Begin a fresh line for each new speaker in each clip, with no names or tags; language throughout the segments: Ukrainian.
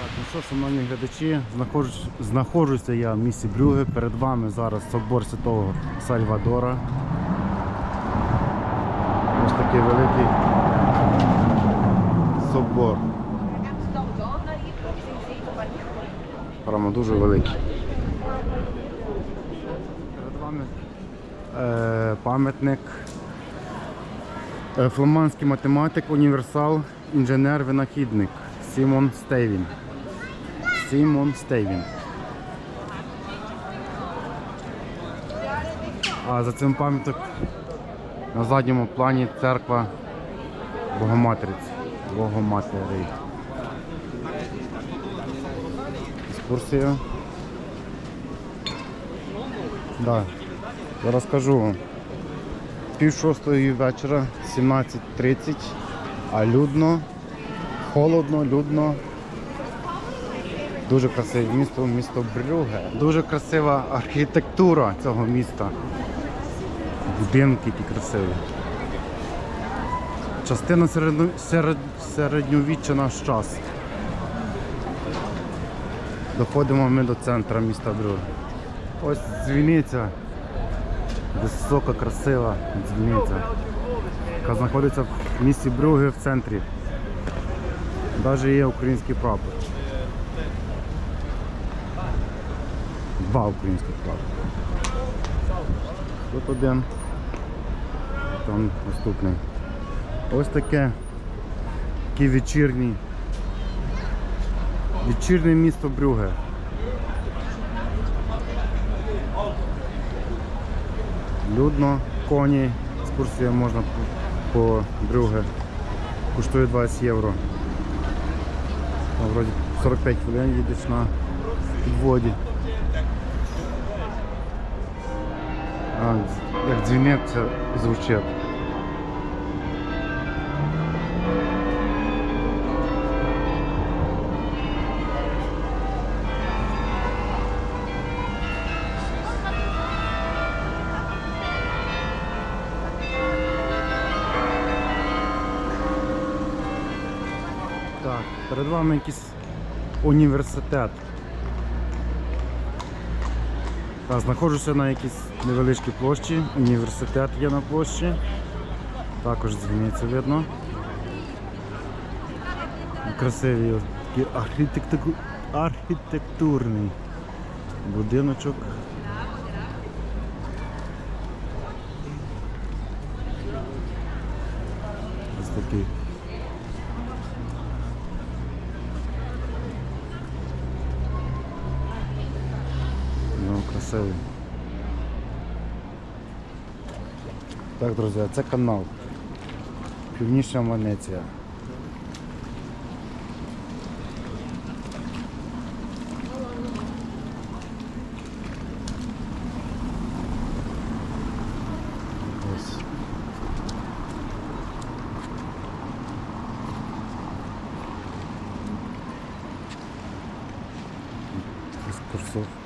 Так, ну що, шановні глядачі, знаходжусь, знаходжуся я в місті Брюге. Перед вами зараз собор Святого Сальвадора. Ось такий великий собор. Прямо дуже великий. Перед вами е, пам'ятник. Е, Фламандський математик, універсал, інженер-винахідник Сімон Стейвін. Сімон Стейвін. А за цим пам'ятник на задньому плані церква Богоматриці. Богоматері. Екскурсія. Да. Я розкажу вам. Пів шостої вечора, 17.30, а людно, холодно, людно. Дуже красиве місто, місто Брюге. Дуже красива архітектура цього міста. Будинки які красиві. Частина середньо, серед, середньовіччя наш час. Доходимо ми до центру міста Брюге. Ось дзвіниця. Висока, красива дзвіниця, яка знаходиться в місті Брюге в центрі. Навіть є український прапор. Два українських прапори. Тут один, там наступний. Ось таке такий вечірній. Вечірнє місто Брюге. Людно, коні, екскурсія можна по, Брюге. Коштує 20 євро. Вроді 45 хвилин їдеш на підводі. Як дзвінець звучить. Так, перед вами якийсь університет. Так, знаходжуся на якійсь невеличкій площі. Університет є на площі. Також дзвіниця видно. Красивий такий архітекту- архітектурний будиночок. Ось такий. Красивий. Так, друзі, це канал. Північна Венеція. Ось.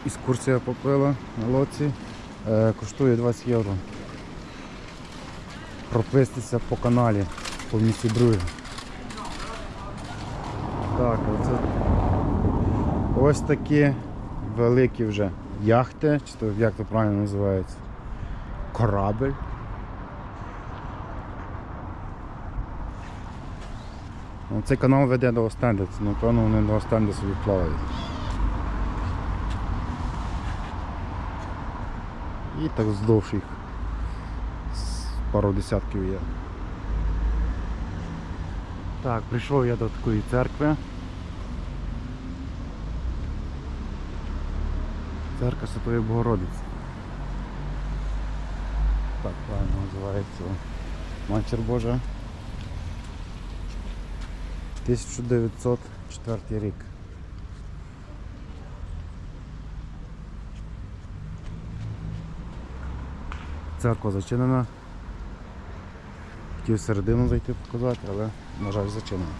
Екскурсія поплила на лодці. Е, коштує 20 євро. Пропистися по каналі по місті Брюге. Так, оце ось такі великі вже яхти, чи то як то правильно називається. Корабель. Ну, Цей канал веде до Остенди, напевно вони до Остенди собі плавають. І так вздовж їх пару десятків є. Так, прийшов я до такої церкви. Церква Святої Богородиці. Так правильно називається. Матір Божа. 1904 рік. Церква зачинена. Хотів всередину зайти показати, але, на жаль, зачинена.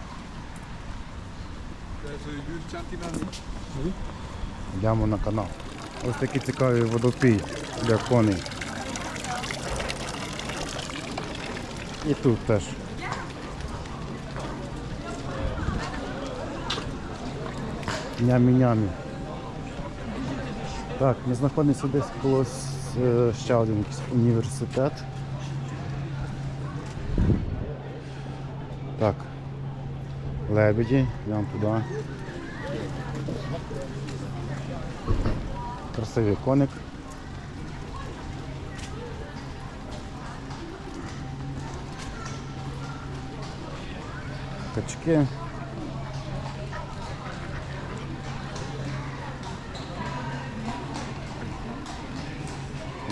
Йдемо на канал. Ось такий цікавий водопій для коней. І тут теж. Нямі-нямі. Так, ми знаходимося десь коло ще один університет. Так. Лебеді, йдемо туди. Красивий коник. Качки.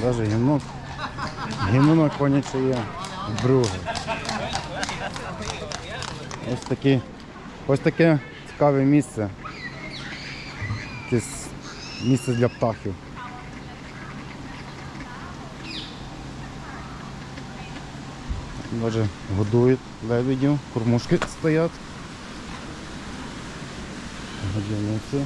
Даже гімно. Гімно коняче є Брюгге. Ось такі, ось таке цікаве місце. Якесь місце для птахів. Даже годують лебедів, кормушки стоять. Годівниці.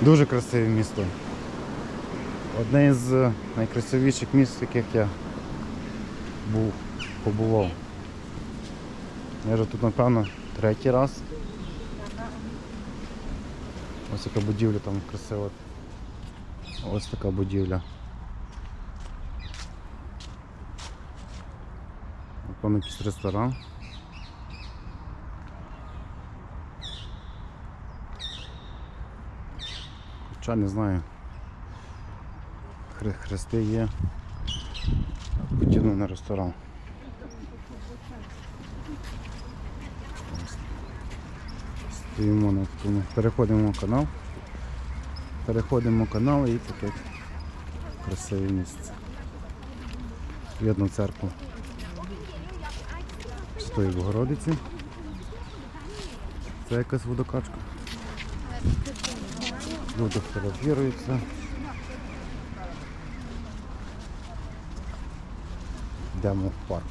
Дуже красиве місто. Одне із е, найкрасивіших міст, в яких я був, побував. Я вже тут, напевно, третій раз. Ось яка будівля там красива. Ось така будівля. Напевно, якийсь ресторан. Хоча не знаю. Хре- Хрести є. Подібно на ресторан. Стоїмо на тому. Переходимо канал. Переходимо канал і таке красиве місце. Видно церкву. В Богородиці. Це якась водокачка. Люди фотографіруються. Йдемо в парк.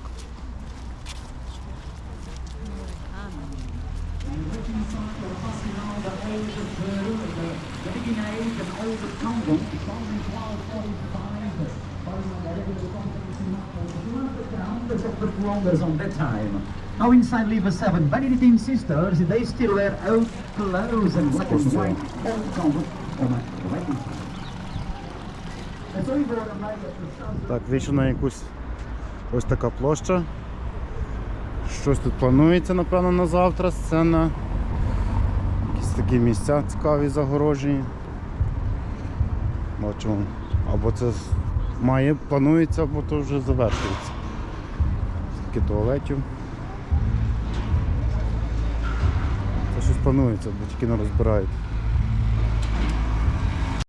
Wonders on that time. Now inside lever 7, Benedictine sisters, they still wear old clothes and black and white. On
Так, вийшов на якусь ось така площа. Щось тут планується, напевно, на завтра. Сцена. Якісь такі місця цікаві загорожені. Бачимо. Або це має планується, або то вже завершується. Такі туалетів. Це щось планується, бо тільки не розбирають.